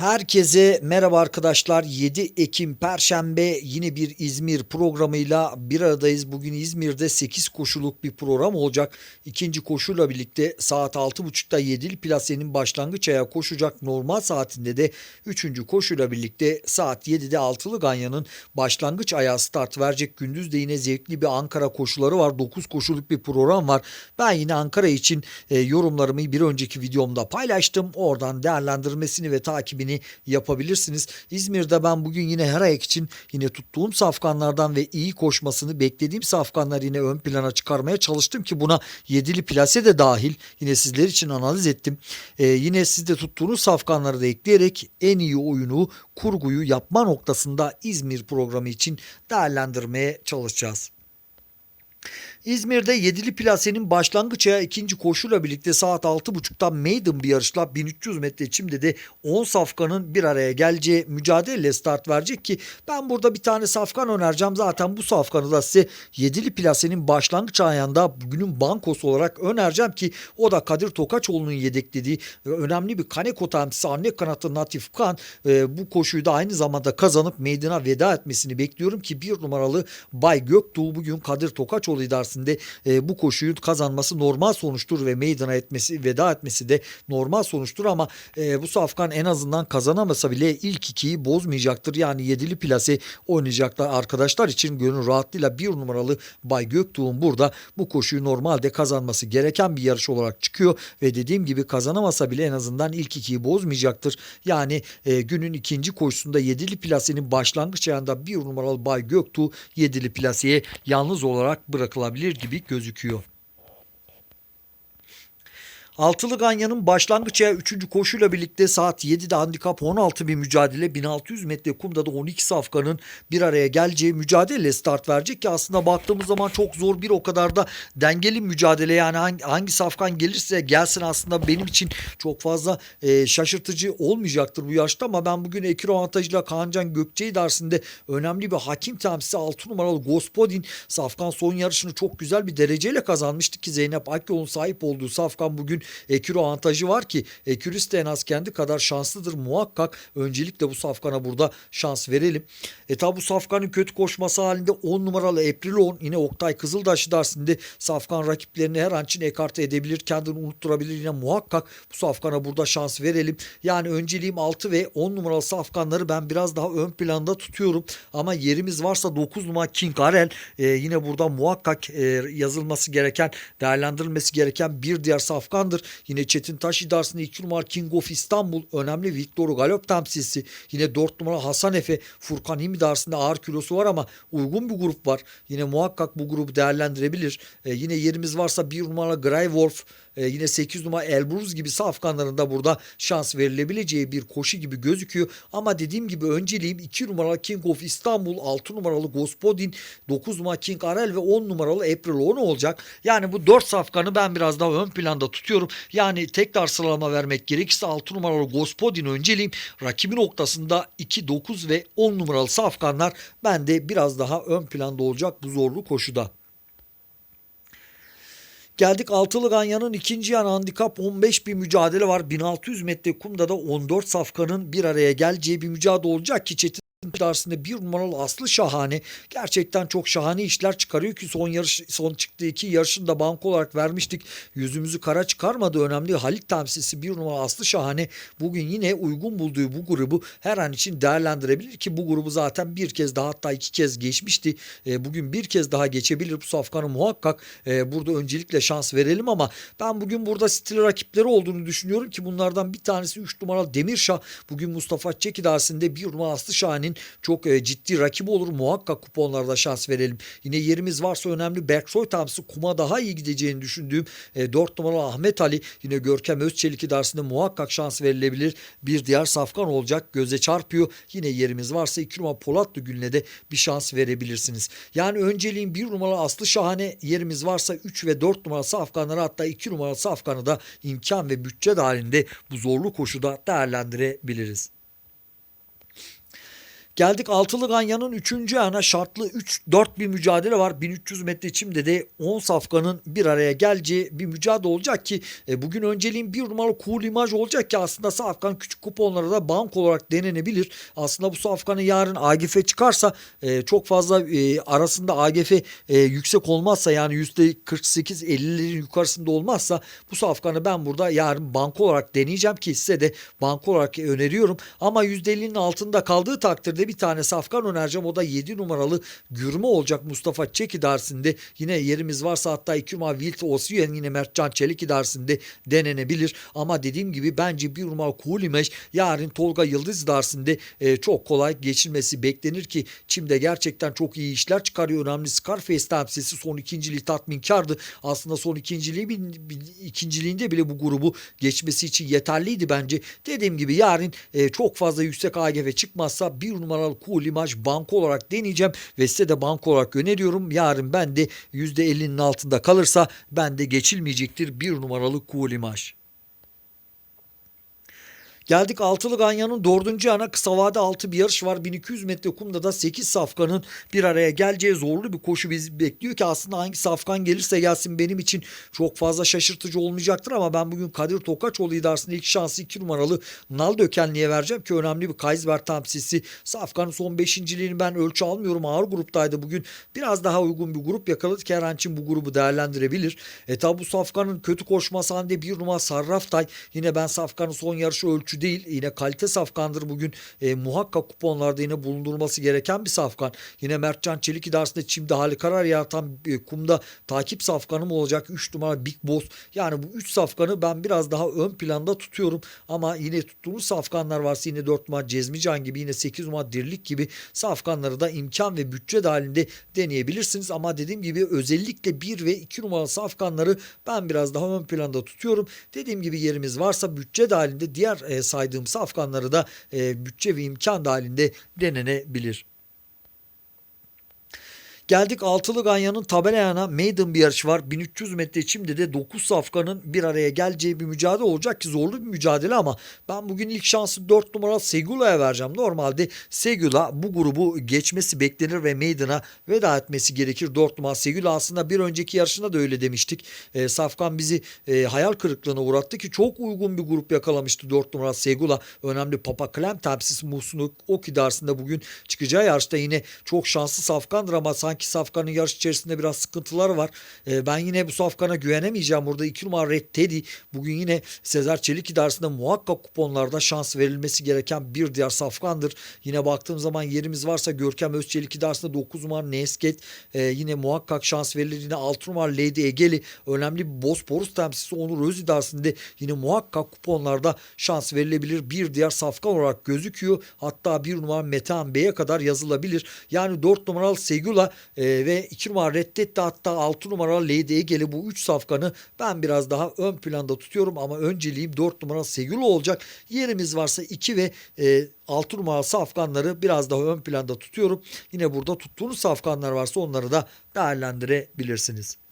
Herkese merhaba arkadaşlar. 7 Ekim Perşembe yine bir İzmir programıyla bir aradayız. Bugün İzmir'de 8 koşuluk bir program olacak. İkinci koşuyla birlikte saat 6.30'da Yedili Plase'nin başlangıç ayağı koşacak. Normal saatinde de 3. koşuyla birlikte saat 7'de Altılı Ganyan'ın başlangıç ayağı start verecek. Gündüz de yine zevkli bir Ankara koşuları var. 9 koşuluk bir program var. Ben yine Ankara için e, yorumlarımı bir önceki videomda paylaştım. Oradan değerlendirmesini ve takibini yapabilirsiniz. İzmir'de ben bugün yine her ayak için yine tuttuğum safkanlardan ve iyi koşmasını beklediğim safkanları yine ön plana çıkarmaya çalıştım ki buna yedili plase de dahil yine sizler için analiz ettim. E, yine siz de tuttuğunuz safkanları da ekleyerek en iyi oyunu kurguyu yapma noktasında İzmir programı için değerlendirmeye çalışacağız. İzmir'de Yedili Plase'nin başlangıç ayağı ikinci koşuyla birlikte saat 6.30'da maiden bir yarışla 1300 metre çimde de 10 safkanın bir araya geleceği mücadeleyle start verecek ki ben burada bir tane safkan önereceğim. Zaten bu safkanı da size Yedili Plase'nin başlangıç ayağında bugünün bankosu olarak önereceğim ki o da Kadir Tokaçoğlu'nun yedeklediği önemli bir Kaneko temsilcisi anne kanatı Natif Kan e, bu koşuyu da aynı zamanda kazanıp meydana veda etmesini bekliyorum ki bir numaralı Bay Göktuğ bugün Kadir Tokaçoğlu idaresinde e, bu koşuyu kazanması normal sonuçtur ve meydana etmesi veda etmesi de normal sonuçtur ama e, bu Safkan en azından kazanamasa bile ilk ikiyi bozmayacaktır. Yani yedili plase oynayacaklar arkadaşlar için gönül rahatlığıyla bir numaralı Bay Göktuğ'un burada bu koşuyu normalde kazanması gereken bir yarış olarak çıkıyor ve dediğim gibi kazanamasa bile en azından ilk ikiyi bozmayacaktır. Yani e, günün ikinci koşusunda yedili plasenin başlangıç ayağında bir numaralı Bay Göktuğ yedili plaseye yalnız olarak bırakılabilir gibi gözüküyor. Altılı Ganyan'ın başlangıç ayağı 3. koşuyla birlikte saat 7'de handikap 16 bir mücadele 1600 metre kumda da 12 safkanın bir araya geleceği mücadele start verecek ki aslında baktığımız zaman çok zor bir o kadar da dengeli mücadele yani hangi, hangi safkan gelirse gelsin aslında benim için çok fazla e, şaşırtıcı olmayacaktır bu yaşta ama ben bugün ekran avantajıyla Kaancan Gökçe'yi dersinde önemli bir hakim temsilcisi 6 numaralı Gospodin Safkan son yarışını çok güzel bir dereceyle kazanmıştı ki Zeynep Akyol'un sahip olduğu Safkan bugün Ekürü avantajı var ki Ekürüs de en az kendi kadar şanslıdır muhakkak. Öncelikle bu Safkan'a burada şans verelim. E tabi bu Safkan'ın kötü koşması halinde 10 numaralı April 10 yine Oktay Kızıldaş dersinde Safkan rakiplerini her an için ekarte edebilir. Kendini unutturabilir yine muhakkak bu Safkan'a burada şans verelim. Yani önceliğim 6 ve 10 numaralı Safkanları ben biraz daha ön planda tutuyorum. Ama yerimiz varsa 9 numara King Arel e, yine burada muhakkak e, yazılması gereken değerlendirilmesi gereken bir diğer Safkan'dır. Yine Çetin Taş idaresinde 2 numara King of İstanbul önemli Victor Galop temsilcisi. Yine 4 numara Hasan Efe Furkan Him idaresinde ağır kilosu var ama uygun bir grup var. Yine muhakkak bu grubu değerlendirebilir. E, yine yerimiz varsa 1 numara Grey Wolf e, yine 8 numara Elbruz gibi Safkanların da burada şans verilebileceği bir koşu gibi gözüküyor. Ama dediğim gibi önceliğim 2 numaralı King of İstanbul, 6 numaralı Gospodin, 9 numara King Arel ve 10 numaralı April 10 olacak. Yani bu 4 safkanı ben biraz daha ön planda tutuyorum. Yani tekrar sıralama vermek gerekirse 6 numaralı Gospodin önceliğim. Rakibi noktasında 2, 9 ve 10 numaralı safkanlar bende biraz daha ön planda olacak bu zorlu koşuda. Geldik Altılı Ganyan'ın ikinci yan handikap 15 bir mücadele var. 1600 metre kumda da 14 safkanın bir araya geleceği bir mücadele olacak ki Çetin karşısında bir numaralı Aslı Şahane. Gerçekten çok şahane işler çıkarıyor ki son yarış son çıktığı iki yarışını da banko olarak vermiştik. Yüzümüzü kara çıkarmadı önemli Halit temsilcisi bir numaralı Aslı Şahane. Bugün yine uygun bulduğu bu grubu her an için değerlendirebilir ki bu grubu zaten bir kez daha hatta iki kez geçmişti. E, bugün bir kez daha geçebilir bu safkanı muhakkak. E, burada öncelikle şans verelim ama ben bugün burada stil rakipleri olduğunu düşünüyorum ki bunlardan bir tanesi 3 numaralı Demirşah. Bugün Mustafa Çeki dersinde bir numaralı Aslı Şahane'nin çok e, ciddi rakibi olur. Muhakkak kuponlarda şans verelim. Yine yerimiz varsa önemli Berksoy tamsı kuma daha iyi gideceğini düşündüğüm e, 4 numaralı Ahmet Ali yine Görkem Özçelik idaresinde muhakkak şans verilebilir. Bir diğer safkan olacak. Göze çarpıyor. Yine yerimiz varsa 2 numara Polatlı Gül'üne de bir şans verebilirsiniz. Yani önceliğin 1 numaralı Aslı Şahane yerimiz varsa 3 ve 4 numara safkanları hatta 2 numara safkanı da imkan ve bütçe dahilinde bu zorlu koşuda değerlendirebiliriz. Geldik altılı ganyanın 3. ana şartlı 3-4 bir mücadele var. 1300 metre çimde de 10 safkanın bir araya geleceği bir mücadele olacak ki e, bugün önceliğin bir numaralı cool imaj olacak ki aslında safkan küçük kuponlara da bank olarak denenebilir. Aslında bu safkanın yarın AGF çıkarsa e, çok fazla e, arasında AGF e, yüksek olmazsa yani %48-50'lerin yukarısında olmazsa bu safkanı ben burada yarın bank olarak deneyeceğim ki size de bank olarak öneriyorum. Ama %50'nin altında kaldığı takdirde bir tane safkan önereceğim. O da 7 numaralı Gürme olacak Mustafa Çek idaresinde. Yine yerimiz varsa hatta 2 numara Wilt Osyen yine Mertcan Çelik idaresinde denenebilir. Ama dediğim gibi bence 1 numara Image yarın Tolga Yıldız idaresinde e, çok kolay geçilmesi beklenir ki Çim'de gerçekten çok iyi işler çıkarıyor. Önemli Scarface temsilcisi son ikinciliği tatminkardı. Aslında son ikinciliği bir, bir- ikinciliğinde bile bu grubu geçmesi için yeterliydi bence. Dediğim gibi yarın e, çok fazla yüksek AGF çıkmazsa bir numaralı cool imaj banko olarak deneyeceğim ve size de banko olarak öneriyorum. Yarın ben de %50'nin altında kalırsa ben de geçilmeyecektir bir numaralı cool imaj. Geldik Altılı Ganyan'ın dördüncü ana kısa vade altı bir yarış var. 1200 metre kumda da 8 safkanın bir araya geleceği zorlu bir koşu bizi bekliyor ki aslında hangi safkan gelirse gelsin benim için çok fazla şaşırtıcı olmayacaktır ama ben bugün Kadir Tokaçoğlu idaresinde ilk şansı 2 numaralı Nal Dökenli'ye vereceğim ki önemli bir Kaysber temsilcisi. Safkan'ın son beşinciliğini ben ölçü almıyorum. Ağır gruptaydı bugün. Biraz daha uygun bir grup yakaladı. Kerençin bu grubu değerlendirebilir. E tabi bu Safkan'ın kötü koşması halinde bir numara Sarraftay. Yine ben Safkan'ın son yarışı ölçü değil. Yine kalite safkandır bugün. E, muhakkak kuponlarda yine bulundurulması gereken bir safkan. Yine Mertcan Çelik idaresinde çimde hali karar yaratan e, kumda takip safkanım olacak. 3 numara Big Boss. Yani bu 3 safkanı ben biraz daha ön planda tutuyorum. Ama yine tuttuğumuz safkanlar varsa yine 4 numara Cezmican gibi yine 8 numara Dirlik gibi safkanları da imkan ve bütçe dahilinde deneyebilirsiniz. Ama dediğim gibi özellikle 1 ve 2 numaralı safkanları ben biraz daha ön planda tutuyorum. Dediğim gibi yerimiz varsa bütçe dahilinde diğer e, saydığım safkanları da bütçe ve imkan dahilinde denenebilir. Geldik Altılı Ganyan'ın tabelayana maiden bir yarış var. 1300 metre çimde de 9 safkanın bir araya geleceği bir mücadele olacak ki zorlu bir mücadele ama ben bugün ilk şansı 4 numara Segula'ya vereceğim. Normalde Segula bu grubu geçmesi beklenir ve maiden'a veda etmesi gerekir. 4 numara Segula aslında bir önceki yarışında da öyle demiştik. E, Safkan bizi e, hayal kırıklığına uğrattı ki çok uygun bir grup yakalamıştı 4 numara Segula. Önemli Papa Clem temsilcisi Muhsin Ok idaresinde bugün çıkacağı yarışta yine çok şanslı Safkan'dır ama sanki Safkan'ın yarış içerisinde biraz sıkıntıları var. Ee, ben yine bu Safkan'a güvenemeyeceğim. Burada 2 numara Red Teddy bugün yine Sezer Çelik idaresinde muhakkak kuponlarda şans verilmesi gereken bir diğer Safkan'dır. Yine baktığım zaman yerimiz varsa Görkem Özçelik idaresinde 9 numara Nesket e, yine muhakkak şans verilir. Yine 6 numara Lady Egeli önemli bir Bosporus temsilcisi Onur Öz idaresinde yine muhakkak kuponlarda şans verilebilir. Bir diğer Safkan olarak gözüküyor. Hatta 1 numara Metehan Bey'e kadar yazılabilir. Yani 4 numaralı Segula e, ve 2 numara reddetti hatta 6 numara Lady Egeli bu 3 safkanı ben biraz daha ön planda tutuyorum ama önceliğim 4 numara Segula olacak. Yerimiz varsa 2 ve e, 6 numara safkanları biraz daha ön planda tutuyorum. Yine burada tuttuğunuz safkanlar varsa onları da değerlendirebilirsiniz.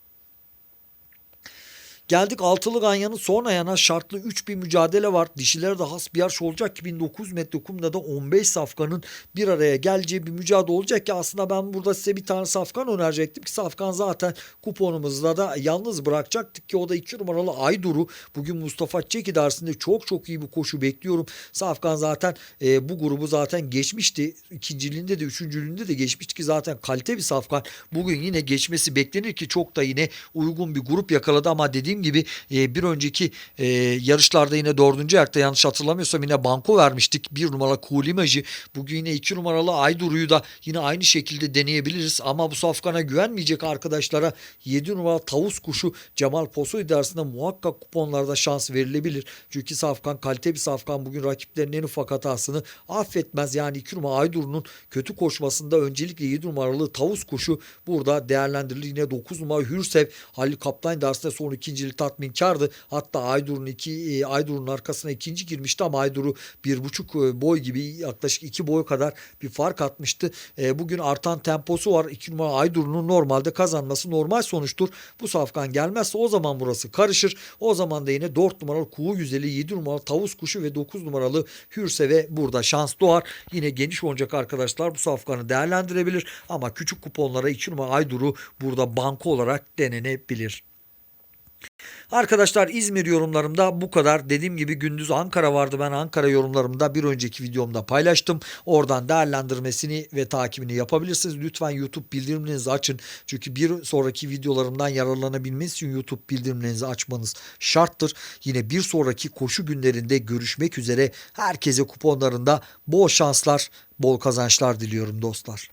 Geldik altılı ganyanın son ayağına şartlı 3 bir mücadele var. Dişilere de has bir yarış olacak ki 1900 metre kumda da 15 safkanın bir araya geleceği bir mücadele olacak ki aslında ben burada size bir tane safkan önerecektim ki safkan zaten kuponumuzda da yalnız bırakacaktık ki o da 2 numaralı Aydur'u bugün Mustafa Çek idaresinde çok çok iyi bir koşu bekliyorum. Safkan zaten e, bu grubu zaten geçmişti. İkinciliğinde de üçüncülüğünde de geçmişti ki zaten kalite bir safkan. Bugün yine geçmesi beklenir ki çok da yine uygun bir grup yakaladı ama dediğim gibi e, bir önceki e, yarışlarda yine dördüncü ayakta yanlış hatırlamıyorsam yine banko vermiştik. Bir numara Cool Imajı. Bugün yine iki numaralı Ayduru'yu da yine aynı şekilde deneyebiliriz. Ama bu safkana güvenmeyecek arkadaşlara 7 numaralı Tavus Kuşu Cemal Poso idaresinde muhakkak kuponlarda şans verilebilir. Çünkü safkan kalite bir safkan bugün rakiplerinin en ufak hatasını affetmez. Yani 2 numara Ayduru'nun kötü koşmasında öncelikle 7 numaralı Tavus Kuşu burada değerlendirilir. Yine 9 numara Hürsev Halil Kaplan idaresinde son ikinciliği bedeli tatminkardı. Hatta Aydur'un iki e, Aydur'un arkasına ikinci girmişti ama Aydur'u bir buçuk e, boy gibi yaklaşık iki boy kadar bir fark atmıştı. E, bugün artan temposu var. İki numara Aydur'un normalde kazanması normal sonuçtur. Bu safkan gelmezse o zaman burası karışır. O zaman da yine 4 numaralı Kuğu Güzeli, 7 numaralı Tavus Kuşu ve 9 numaralı Hürse ve burada şans doğar. Yine geniş oynayacak arkadaşlar bu safkanı değerlendirebilir. Ama küçük kuponlara 2 numara Aydur'u burada banko olarak denenebilir. Arkadaşlar İzmir yorumlarımda bu kadar. Dediğim gibi gündüz Ankara vardı. Ben Ankara yorumlarımda bir önceki videomda paylaştım. Oradan değerlendirmesini ve takibini yapabilirsiniz. Lütfen YouTube bildirimlerinizi açın. Çünkü bir sonraki videolarımdan yararlanabilmeniz için YouTube bildirimlerinizi açmanız şarttır. Yine bir sonraki koşu günlerinde görüşmek üzere. Herkese kuponlarında bol şanslar, bol kazançlar diliyorum dostlar.